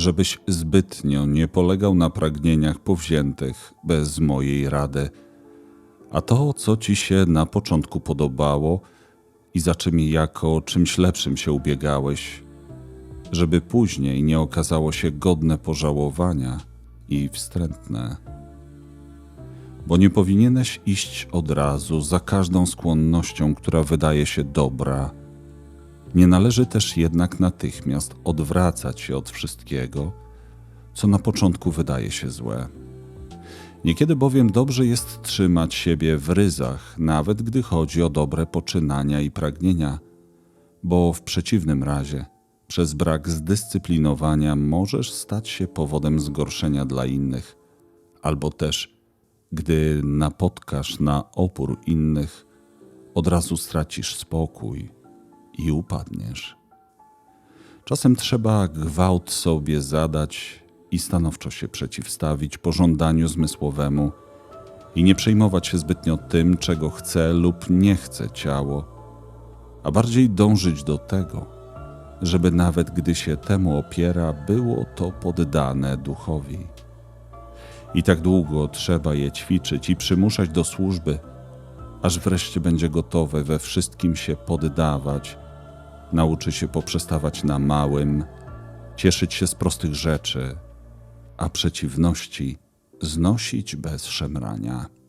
żebyś zbytnio nie polegał na pragnieniach powziętych bez mojej rady, a to, co ci się na początku podobało i za czym jako czymś lepszym się ubiegałeś, żeby później nie okazało się godne pożałowania i wstrętne. Bo nie powinieneś iść od razu za każdą skłonnością, która wydaje się dobra. Nie należy też jednak natychmiast odwracać się od wszystkiego, co na początku wydaje się złe. Niekiedy bowiem dobrze jest trzymać siebie w ryzach, nawet gdy chodzi o dobre poczynania i pragnienia, bo w przeciwnym razie przez brak zdyscyplinowania możesz stać się powodem zgorszenia dla innych, albo też, gdy napotkasz na opór innych, od razu stracisz spokój i upadniesz. Czasem trzeba gwałt sobie zadać i stanowczo się przeciwstawić pożądaniu zmysłowemu i nie przejmować się zbytnio tym, czego chce lub nie chce ciało, a bardziej dążyć do tego, żeby nawet gdy się temu opiera, było to poddane duchowi. I tak długo trzeba je ćwiczyć i przymuszać do służby, aż wreszcie będzie gotowe we wszystkim się poddawać, nauczy się poprzestawać na małym, cieszyć się z prostych rzeczy, a przeciwności znosić bez szemrania.